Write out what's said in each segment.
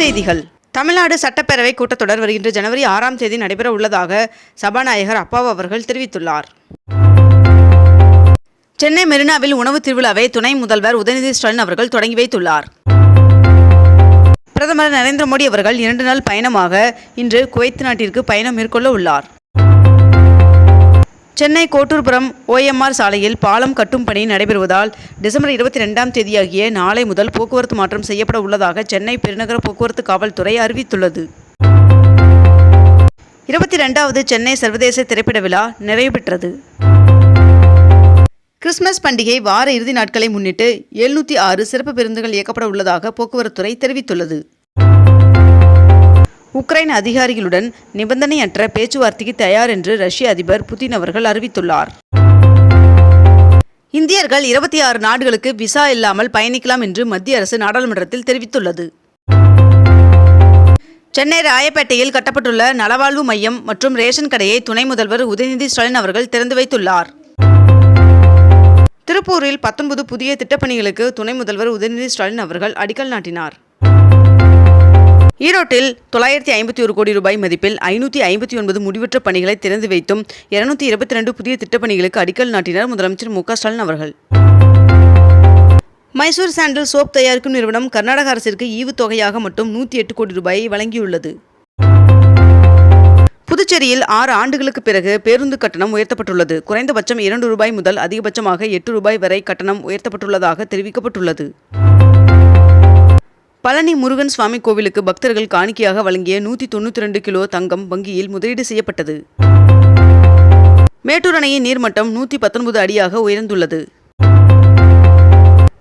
செய்திகள். தமிழ்நாடு சட்டப்பேரவை கூட்டத்தொடர் வருகின்ற ஜனவரி ஆறாம் தேதி நடைபெற உள்ளதாக சபாநாயகர் அப்பாவு அவர்கள் தெரிவித்துள்ளார். சென்னை மெரினாவில் உணவு திருவிழாவை துணை முதல்வர் உதயநிதி ஸ்டாலின் அவர்கள் தொடங்கி வைத்துள்ளார். பிரதமர் நரேந்திர மோடி அவர்கள் இரண்டு நாள் பயணமாக இன்று குவைத் நாட்டிற்கு பயணம் மேற்கொள்ள உள்ளார். சென்னை கோட்டூர்புரம் ஓஎம்ஆர் சாலையில் பாலம் கட்டும் பணி நடைபெறுவதால் டிசம்பர் இருபத்தி ரெண்டாம் தேதியாகிய நாளை முதல் போக்குவரத்து மாற்றம் செய்யப்பட உள்ளதாக சென்னை பெருநகர போக்குவரத்து காவல்துறை அறிவித்துள்ளது. இருபத்தி ரெண்டாவது சென்னை சர்வதேச திரைப்பட விழா நிறைவு பெற்றது. கிறிஸ்துமஸ் பண்டிகை வார இறுதி நாட்களை முன்னிட்டு எழுநூற்றி ஆறு சிறப்பு பேருந்துகள் இயக்கப்பட உள்ளதாக போக்குவரத்துறை தெரிவித்துள்ளது. உக்ரைன் அதிகாரிகளுடன் நிபந்தனையற்ற பேச்சுவார்த்தைக்கு தயார் என்று ரஷ்ய அதிபர் புதின் அவர்கள் அறிவித்துள்ளார். இந்தியர்கள் இருபத்தி ஆறு நாடுகளுக்கு விசா இல்லாமல் பயணிக்கலாம் என்று மத்திய அரசு நாடாளுமன்றத்தில் தெரிவித்துள்ளது. சென்னை ராயப்பேட்டையில் கட்டப்பட்டுள்ள நலவாழ்வு மையம் மற்றும் ரேஷன் கடையை துணை முதல்வர் உதயநிதி ஸ்டாலின் அவர்கள் திறந்து வைத்துள்ளார். திருப்பூரில் பத்தொன்பது புதிய திட்டப்பணிகளுக்கு துணை முதல்வர் உதயநிதி ஸ்டாலின் அவர்கள் அடிக்கல் நாட்டினார். ஈரோட்டில் தொள்ளாயிரத்தி ஐம்பத்தி ஒரு கோடி ரூபாய் மதிப்பில் ஐநூற்றி ஐம்பத்தி ஒன்பது முடிவுற்ற பணிகளை திறந்து வைத்தும் இருநூத்தி இருபத்தி ரெண்டு புதிய திட்டப்பணிகளுக்கு அடிக்கல் நாட்டினார் முதலமைச்சர் மு ஸ்டாலின் அவர்கள். மைசூர் சாண்டில் சோப் தயாரிக்கும் நிறுவனம் கர்நாடக அரசிற்கு ஈவுத்தொகையாக மட்டும் நூற்றி எட்டு கோடி ரூபாயை வழங்கியுள்ளது. புதுச்சேரியில் ஆறு ஆண்டுகளுக்கு பிறகு பேருந்து கட்டணம் உயர்த்தப்பட்டுள்ளது. குறைந்தபட்சம் இரண்டு ரூபாய் முதல் அதிகபட்சமாக எட்டு ரூபாய் வரை கட்டணம் உயர்த்தப்பட்டுள்ளதாக தெரிவிக்கப்பட்டுள்ளது. பழனி முருகன் சுவாமி கோவிலுக்கு பக்தர்கள் காணிக்கையாக வழங்கிய நூற்றி தொண்ணூற்றி ரெண்டு கிலோ தங்கம் வங்கியில் முதலீடு செய்யப்பட்டது. மேட்டூர் அணையின் நீர்மட்டம் நூற்றி பத்தொன்பது அடியாக உயர்ந்துள்ளது.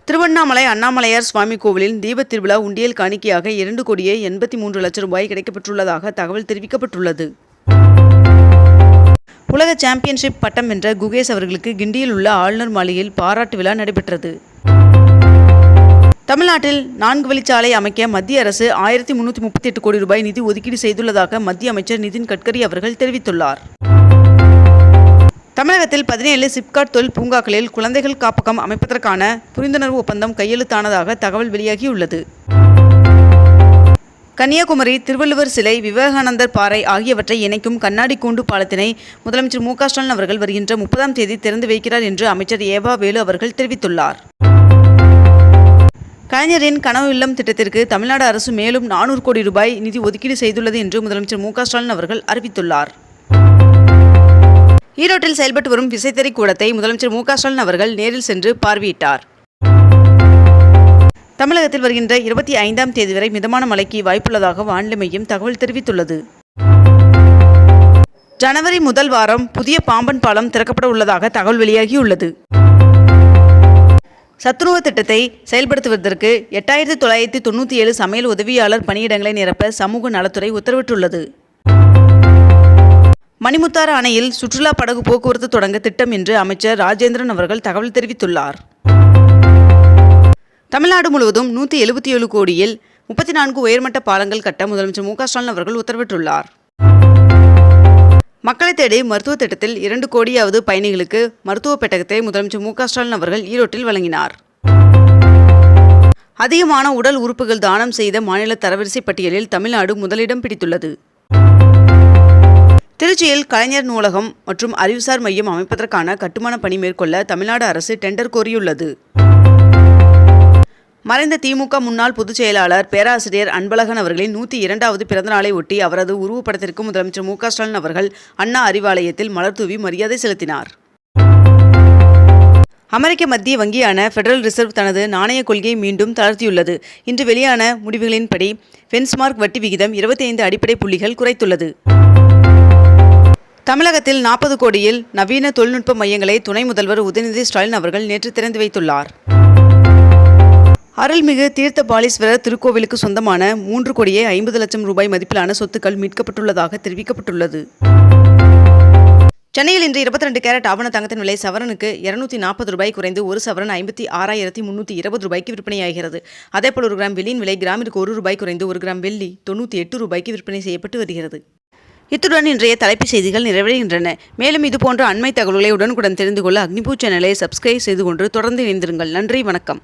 திருவண்ணாமலை அண்ணாமலையார் சுவாமி கோவிலில் தீபத் திருவிழா உண்டியல் காணிக்கையாக இரண்டு கோடியே எண்பத்தி மூன்று லட்சம் ரூபாய் கிடைக்கப்பட்டுள்ளதாக தகவல் தெரிவிக்கப்பட்டுள்ளது. உலக சாம்பியன்ஷிப் பட்டம் வென்ற குகேஷ் அவர்களுக்கு கிண்டியில் உள்ள ஆளுநர் மாளிகையில் பாராட்டு விழா நடைபெற்றது. தமிழ்நாட்டில் நான்கு வழிச்சாலை அமைக்க மத்திய அரசு ஆயிரத்தி முன்னூற்றி முப்பத்தி எட்டு கோடி ரூபாய் நிதி ஒதுக்கீடு செய்துள்ளதாக மத்திய அமைச்சர் நிதின் கட்கரி அவர்கள் தெரிவித்துள்ளார். தமிழகத்தில் பதினேழு சிப்காட் தொழில் பூங்காக்களில் குழந்தைகள் காப்பகம் அமைப்பதற்கான புரிந்துணர்வு ஒப்பந்தம் கையெழுத்தானதாக தகவல் வெளியாகியுள்ளது. கன்னியாகுமரி திருவள்ளுவர் சிலை விவேகானந்தர் பாறை ஆகியவற்றை இணைக்கும் கண்ணாடி கூண்டு பாலத்தினை முதலமைச்சர் மு க ஸ்டாலின் அவர்கள் வருகின்ற முப்பதாம் தேதி திறந்து வைக்கிறார் என்று அமைச்சர் ஏவா வேலு அவர்கள் தெரிவித்துள்ளார். கலைஞரின் கனவு இல்லம் திட்டத்திற்கு தமிழ்நாடு அரசு மேலும் நானூறு கோடி ரூபாய் நிதி ஒதுக்கீடு செய்துள்ளது என்று முதலமைச்சர் மு ஸ்டாலின் அவர்கள் அறிவித்துள்ளார். ஈரோட்டில் செயல்பட்டு வரும் விசைத்தறி கூடத்தை முதலமைச்சர் மு ஸ்டாலின் அவர்கள் நேரில் சென்று பார்வையிட்டார். தமிழகத்தில் வருகின்ற இருபத்தி ஐந்தாம் தேதி வரை மிதமான மழைக்கு வாய்ப்புள்ளதாக வானிலை மையம் தகவல் தெரிவித்துள்ளது. ஜனவரி முதல் வாரம் புதிய பாம்பன் பாலம் திறக்கப்பட உள்ளதாக தகவல் வெளியாகியுள்ளது. சத்துணவு திட்டத்தை செயல்படுத்துவதற்கு எட்டாயிரத்தி தொள்ளாயிரத்தி தொண்ணூற்றி ஏழு சமையல் உதவியாளர் பணியிடங்களை நிரப்ப சமூக நலத்துறை உத்தரவிட்டுள்ளது. மணிமுத்தாறு அணையில் சுற்றுலா படகு போக்குவரத்து தொடங்க திட்டம் என்று அமைச்சர் ராஜேந்திரன் அவர்கள் தகவல் தெரிவித்துள்ளார். தமிழ்நாடு முழுவதும் நூற்றி எழுபத்தி ஏழு கோடியில் முப்பத்தி நான்கு உயர்மட்ட பாலங்கள் கட்ட முதலமைச்சர் மு க ஸ்டாலின் அவர்கள் உத்தரவிட்டுள்ளார். மக்களை தேடி மருத்துவ திட்டத்தில் இரண்டு கோடியாவது பயணிகளுக்கு மருத்துவ பெட்டகத்தை முதலமைச்சர் மு ஸ்டாலின் அவர்கள் ஈரோட்டில் வழங்கினார். அதிகமான உடல் உறுப்புகள் தானம் செய்த மாநில தரவரிசை பட்டியலில் தமிழ்நாடு முதலிடம் பிடித்துள்ளது. திருச்சியில் கலைஞர் நூலகம் மற்றும் அறிவுசார் மையம் அமைப்பதற்கான கட்டுமான பணி மேற்கொள்ள தமிழ்நாடு அரசு டெண்டர் கோரியுள்ளது. மறைந்த திமுக முன்னாள் பொதுச் செயலாளர் பேராசிரியர் அன்பழகன் அவர்களின் நூற்றி இரண்டாவது பிறந்தநாளை ஒட்டி அவரது உருவப்படத்திற்கு முதலமைச்சர் மு ஸ்டாலின் அவர்கள் அண்ணா அறிவாலயத்தில் மலர் தூவி மரியாதை செலுத்தினார். அமெரிக்க மத்திய வங்கியான ஃபெடரல் ரிசர்வ் தனது நாணய கொள்கையை மீண்டும் தளர்த்தியுள்ளது. இன்று வெளியான முடிவுகளின்படி பென்ஸ்மார்க் வட்டி விகிதம் இருபத்தி ஐந்து அடிப்படை புள்ளிகள் குறைத்துள்ளது. தமிழகத்தில் நாற்பது கோடியில் நவீன தொழில்நுட்ப மையங்களை துணை முதல்வர் உதயநிதி ஸ்டாலின் அவர்கள் நேற்று திறந்து வைத்துள்ளார். அருள்மிகு தீர்த்த பாலீஸ்வரர் திருக்கோவிலுக்கு சொந்தமான மூன்று கோடியே ஐம்பது லட்சம் ரூபாய் மதிப்பிலான சொத்துக்கள் மீட்கப்பட்டுள்ளதாக தெரிவிக்கப்பட்டுள்ளது. சென்னையில் இன்று இருபத்தி ரெண்டு கேரட் ஆவண தங்கத்தின் விலை சவரனுக்கு இருநூத்தி நாற்பது ரூபாய் குறைந்து ஒரு சவரன் ஐம்பத்தி ஆறாயிரத்தி முன்னூற்றி இருபது ரூபாய்க்கு விற்பனையாகிறது. அதேபோல் ஒரு கிராம் வெள்ளியின் விலை கிராமிற்கு ஒரு ரூபாய் குறைந்து ஒரு கிராம் வெள்ளி தொண்ணூற்றி எட்டு ரூபாய்க்கு விற்பனை செய்யப்பட்டு வருகிறது. இத்துடன் இன்றைய தலைப்புச் செய்திகள் நிறைவடைகின்றன. மேலும் இதுபோன்ற அண்மை தகவல்களை உடனுக்குடன் தெரிந்து கொள்ள அக்னிபூ சேனலை சப்ஸ்கிரைப் செய்து கொண்டு தொடர்ந்து இணைந்திருங்கள். நன்றி வணக்கம்.